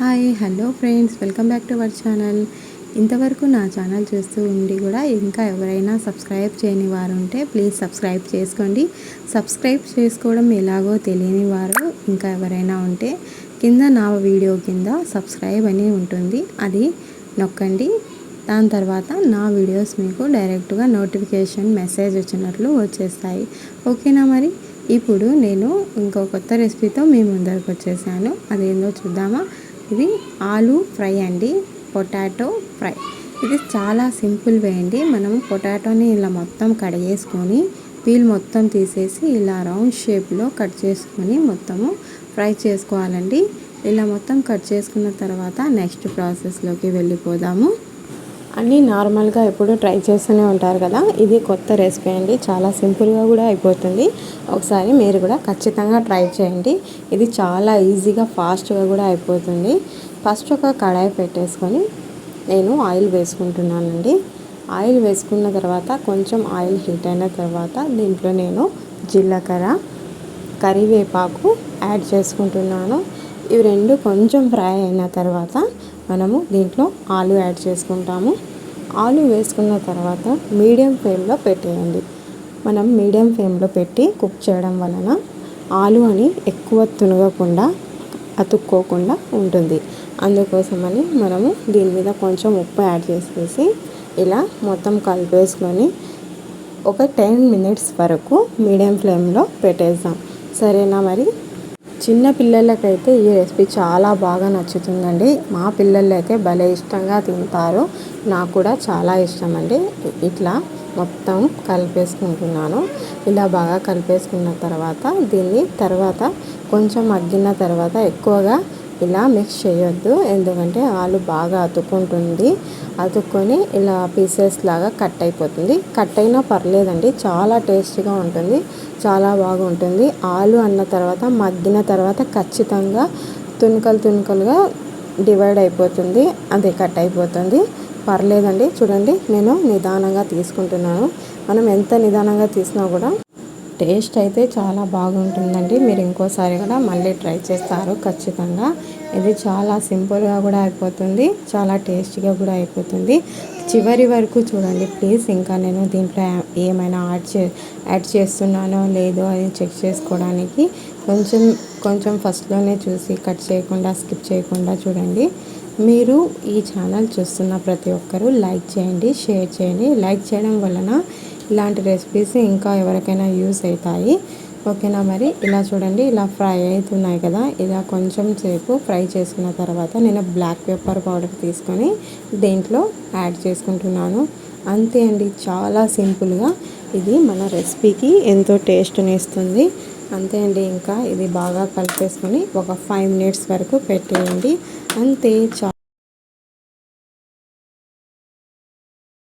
Hi hello friends welcome back to our channel. ఇంతవరకు నా channel చూస్తూ ఉండి కూడా ఇంకా ఎవరైనా సబ్స్క్రైబ్ చేయని వారు ఉంటే ప్లీజ్ సబ్స్క్రైబ్ చేసుకోండి. సబ్స్క్రైబ్ చేసుకోవడం ఎలాగో తెలియని వారు ఇంకా ఎవరైనా ఉంటే కింద నా వీడియో కింద సబ్స్క్రైబ్ అని ఉంటుంది. అది నొక్కండి. దాని తర్వాత నా వీడియోస్ మీకు డైరెక్ట్గా నోటిఫికేషన్ మెసేజ్ వచ్చినట్లు వచ్చేస్తాయి. ఓకేనా మరి? ఇప్పుడు నేను ఇంకో కొత్త రెసిపీతో మీ ముందరకు వచ్చేసాను. అదేందో చూద్దామా? ఇది ఆలు ఫ్రై అండి పొటాటో ఫ్రై. ఇది చాలా సింపుల్ వే అండి. మనం పొటాటోని ఇలా మొత్తం కడిగేసుకొని పీల్ మొత్తం తీసేసి ఇలా రౌండ్ షేప్లో కట్ చేసుకొని మొత్తము ఫ్రై చేసుకోవాలండి. ఇలా మొత్తం కట్ చేసుకున్న తర్వాత నెక్స్ట్ ప్రాసెస్లోకి వెళ్ళిపోదాము. అన్నీ నార్మల్గా ఎప్పుడు ట్రై చేస్తూనే ఉంటారు కదా. ఇది కొత్త రెసిపీ అండి. చాలా సింపుల్గా కూడా అయిపోతుంది. ఒకసారి మీరు కూడా ఖచ్చితంగా ట్రై చేయండి. ఇది చాలా ఈజీగా ఫాస్ట్గా కూడా అయిపోతుంది. ఫస్ట్ ఒక కడాయి పెట్టేసుకొని నేను ఆయిల్ వేసుకుంటున్నానండి. ఆయిల్ వేసుకున్న తర్వాత కొంచెం ఆయిల్ హీట్ అయిన తర్వాత దీంట్లో నేను జీలకర్ర కరివేపాకు యాడ్ చేసుకుంటున్నాను. ఇవి రెండు కొంచెం ఫ్రై అయిన తర్వాత మనము దీంట్లో ఆలు యాడ్ చేసుకుంటాము. ఆలు వేసుకున్న తర్వాత మీడియం ఫ్లేమ్లో పెట్టేయండి. మనం మీడియం ఫ్లేమ్లో పెట్టి కుక్ చేయడం వలన ఆలు అని ఎక్కువ తునగకుండా అతుక్కోకుండా ఉంటుంది. అందుకోసమని మనము దీని మీద కొంచెం ఉప్పు యాడ్ చేసేసి ఇలా మొత్తం కలిపేసుకొని ఒక టెన్ మినిట్స్ వరకు మీడియం ఫ్లేమ్లో పెట్టేద్దాం. సరేనా మరి? చిన్న పిల్లలకైతే ఈ రెసిపీ చాలా బాగా నచ్చుతుందండి. మా పిల్లలు అయితే భలే ఇష్టంగా తింటారు. నాకు కూడా చాలా ఇష్టం అండి ఇట్లా మొత్తం కలిపేసుకుంటున్నాను. ఇలా బాగా కలిపేసుకున్న తర్వాత దీన్ని తర్వాత కొంచెం మగ్గిన తర్వాత ఎక్కువగా ఇలా మిక్స్ చేయొద్దు. ఎందుకంటే ఆలు బాగా అతుక్కుంటుంది. అతుక్కొని ఇలా పీసెస్ లాగా కట్ అయిపోతుంది. కట్ అయినా పర్లేదండి. చాలా టేస్టీగా ఉంటుంది. చాలా బాగుంటుంది. ఆలు అన్న తర్వాత మగ్గిన తర్వాత ఖచ్చితంగా తునుకలు తునుకలుగా డివైడ్ అయిపోతుంది. అదే కట్ అయిపోతుంది. పర్లేదండి. చూడండి నేను నిదానంగా తీసుకుంటున్నాను. మనం ఎంత నిదానంగా తీసినా కూడా టేస్ట్ అయితే చాలా బాగుంటుందండి. మీరు ఇంకోసారి కూడా మళ్ళీ ట్రై చేస్తారు ఖచ్చితంగా. ఇది చాలా సింపుల్గా కూడా అయిపోతుంది. చాలా టేస్టీగా కూడా అయిపోతుంది. చివరి వరకు చూడండి ప్లీజ్. ఇంకా నేను దీంట్లో ఏమైనా యాడ్ చే యాడ్ చేస్తున్నానో లేదో అని చెక్ చేసుకోవడానికి కొంచెం కొంచెం ఫస్ట్లోనే చూసి కట్ చేయకుండా స్కిప్ చేయకుండా చూడండి. మీరు ఈ ఛానల్ చూస్తున్న ప్రతి ఒక్కరూ లైక్ చేయండి షేర్ చేయండి. లైక్ చేయడం వలన ఇలాంటి రెసిపీస్ ఇంకా ఎవరికైనా యూస్ అవుతాయి. ఓకేనా మరి? ఇలా చూడండి ఇలా ఫ్రై అవుతున్నాయి కదా. ఇలా కొంచెం సేపు ఫ్రై చేసుకున్న తర్వాత నేను బ్లాక్ పెప్పర్ పౌడర్ తీసుకొని దీంట్లో యాడ్ చేసుకుంటున్నాను. అంతే అండి చాలా సింపుల్గా ఇది మన రెసిపీకి ఎంతో టేస్ట్ని ఇస్తుంది. అంతే అండి ఇంకా ఇది బాగా కలిపేసుకొని ఒక ఫైవ్ మినిట్స్ వరకు పెట్టేయండి. అంతే చా